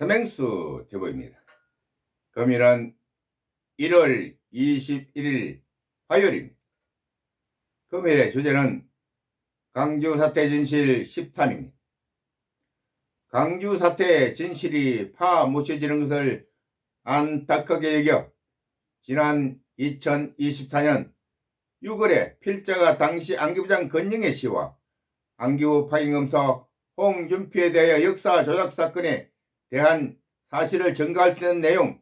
서맹수 제보입니다. 금일은 1월 21일 화요일입니다. 금일의 주제는 강주 사태 진실 10탄입니다. 강주 사태 진실이 파묻혀지는 것을 안타깝게 여겨 지난 2024년 6월에 필자가 당시 안기부장 건영애 씨와 안기부 파견검사 홍준표에 대하여 역사 조작 사건에 대한 사실을 증거할 수 있는 내용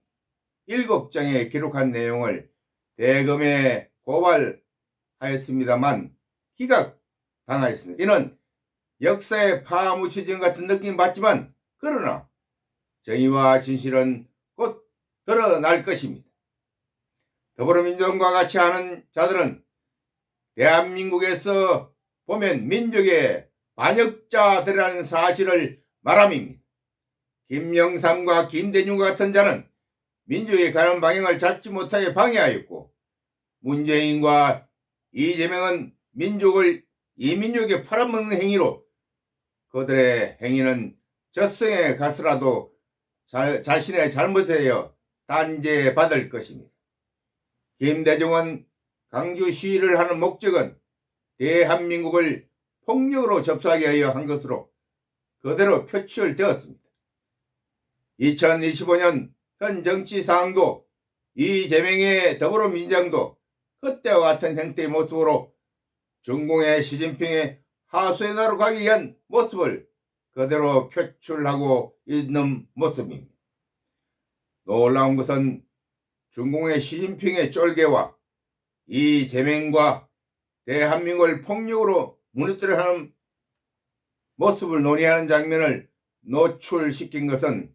7장에 기록한 내용을 대검에 고발하였습니다만 기각당하였습니다. 이는 역사에 파묻혀진 같은 느낌이 받지만 그러나 정의와 진실은 곧 드러날 것입니다. 더불어민주당과 같이 하는 자들은 대한민국에서 보면 민족의 반역자들이라는 사실을 말함입니다. 김영삼과 김대중과 같은 자는 민족이 가는 방향을 잡지 못하게 방해하였고 문재인과 이재명은 민족을 이민족에 팔아먹는 행위로 그들의 행위는 젖성에 가서라도 자, 자신의 잘못에 대하여 단죄받을 것입니다. 김대중은 강주 시위를 하는 목적은 대한민국을 폭력으로 접수하게 하여 한 것으로 그대로 표출되었습니다. 2025년 현 정치 상황도 이재명의 더불어민주당도 그때와 같은 형태의 모습으로 중공의 시진핑의 하수의 나로 가기 위한 모습을 그대로 표출하고 있는 모습입니다. 놀라운 것은 중공의 시진핑의 쫄개와 이재명과 대한민국을 폭력으로 무너뜨려 하는 모습을 논의하는 장면을 노출시킨 것은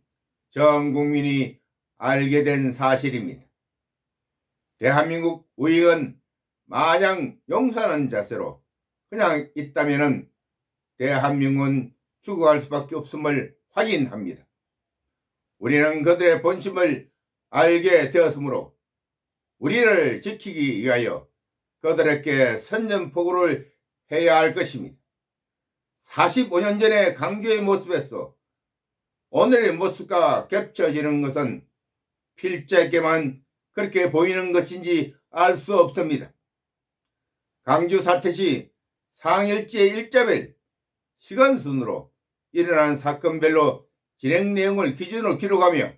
전 국민이 알게 된 사실입니다. 대한민국 의익은 마냥 용서하는 자세로 그냥 있다면 대한민국은 죽어갈 수밖에 없음을 확인합니다. 우리는 그들의 본심을 알게 되었으므로 우리를 지키기 위하여 그들에게 선전포고를 해야 할 것입니다. 45년 전의 강조의 모습에서 오늘의 모습과 겹쳐지는 것은 필자에게만 그렇게 보이는 것인지 알 수 없습니다. 강주 사태 시 상일제 일자별 시간 순으로 일어난 사건별로 진행 내용을 기준으로 기록하며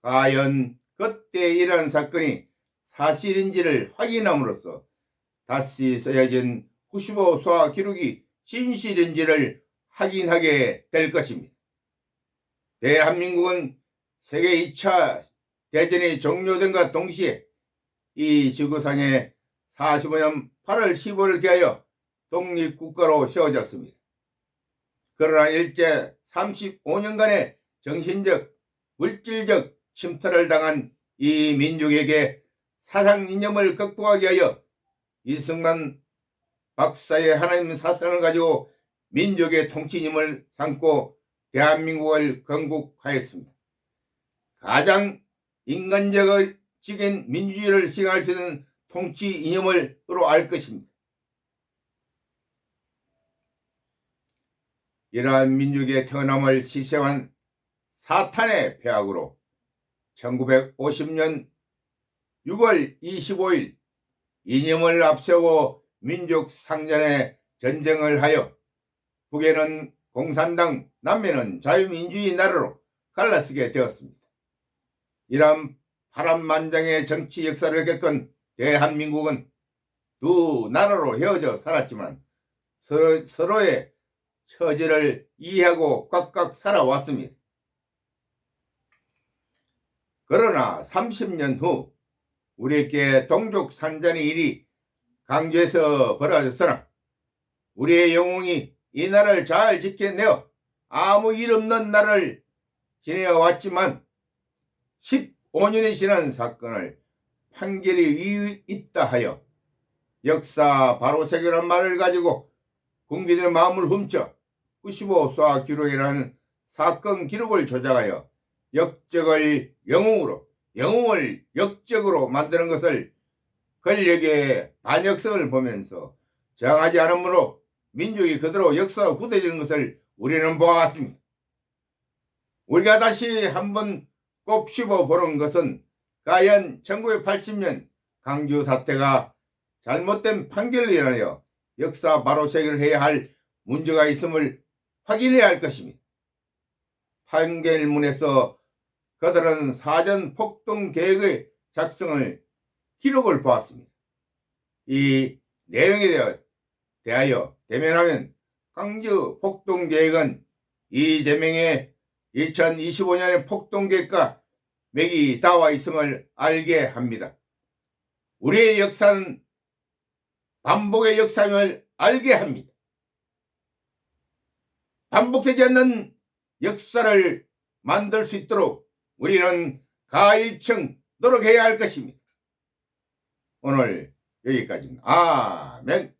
과연 그때 일어난 사건이 사실인지를 확인함으로써 다시 써야진 95 소화 기록이 진실인지를 확인하게 될 것입니다. 대한민국은 세계 2차 대전이 종료된과 동시에 이 지구상에 45년 8월 15일 개하여 독립국가로 세워졌습니다. 그러나 일제 35년간의 정신적, 물질적 침탈을 당한 이 민족에게 사상 이념을 극복하기 위하여 이승만 박사의 하나님 사상을 가지고 민족의 통치님을 삼고 대한민국을 건국하였습니다. 가장 인간적인 민주주의를 시행할 수 있는 통치 이념을 서로 알 것입니다. 이러한 민족의 태어남을 시샘한 사탄의 폐악으로 1950년 6월 25일 이념을 앞세우고 민족 상전의 전쟁을 하여 북에는 공산당, 남에는 자유민주주의 나라로 갈라서게 되었습니다. 이러한 파란만장의 정치 역사를 겪은 대한민국은 두 나라로 헤어져 살았지만 서로, 서로의 처지를 이해하고 꽉꽉 살아왔습니다. 그러나 30년 후 우리에게 동족 산전의 일이 강조해서 벌어졌으나 우리의 영웅이 이 나라를 잘 지켜내어 아무 일 없는 나라를 지내어 왔지만 15년이 지난 사건을 판결이 있다 하여 역사 바로 세계란 말을 가지고 국민의 마음을 훔쳐 95쏴 기록이라는 사건 기록을 조작하여 역적을 영웅으로 영웅을 역적으로 만드는 것을 권력의 반역성을 보면서 저항하지 않으므로 민족이 그대로 역사가 굳어지는 것을 우리는 보아왔습니다. 우리가 다시 한번 꼽씹어 보는 것은 과연 1980년 강주 사태가 잘못된 판결로 인하여 역사 바로 세계를 할 문제가 있음을 확인해야 할 것입니다. 판결문에서 그들은 사전 폭동 계획의 작성을 기록을 보았습니다. 이 내용에 대하- 대하여 대면하면 강주 폭동 계획은 이재명의 2025년의 폭동 계획과 맥이 닿아 있음을 알게 합니다. 우리의 역사는 반복의 역사임을 알게 합니다. 반복되지 않는 역사를 만들 수 있도록 우리는 가일청 노력해야 할 것입니다. 오늘 여기까지입니다. 아멘.